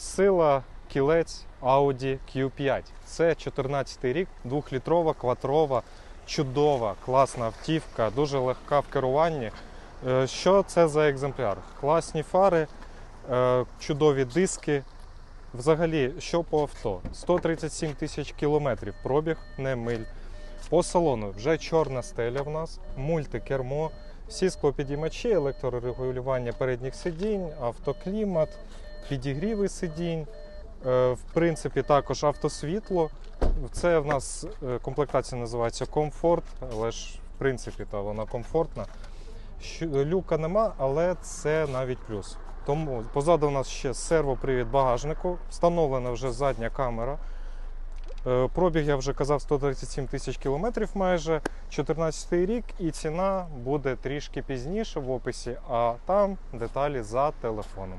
Сила кілець Audi Q5. Це 14 рік, 2-літрова, квадрова, чудова, класна автівка, дуже легка в керуванні. Е, Що це за екземпляр? Класні фари, е, чудові диски. Взагалі, що по авто? 137 тисяч кілометрів пробіг, не миль. По салону вже чорна стеля в нас, мультикермо, всі склопідіймачі, електрорегулювання передніх сидінь, автоклімат, підігріви сидінь. Е, В принципі, також автосвітло. Це в нас е, комплектація називається комфорт, але ж в принципі та вона комфортна. Люка нема, але це навіть плюс. Тому позаду у нас ще сервопривід багажнику, встановлена вже задня камера. Е, Пробіг, я вже казав, 137 тисяч кілометрів майже, 14 рік, і ціна буде трішки пізніше в описі, а там деталі за телефоном.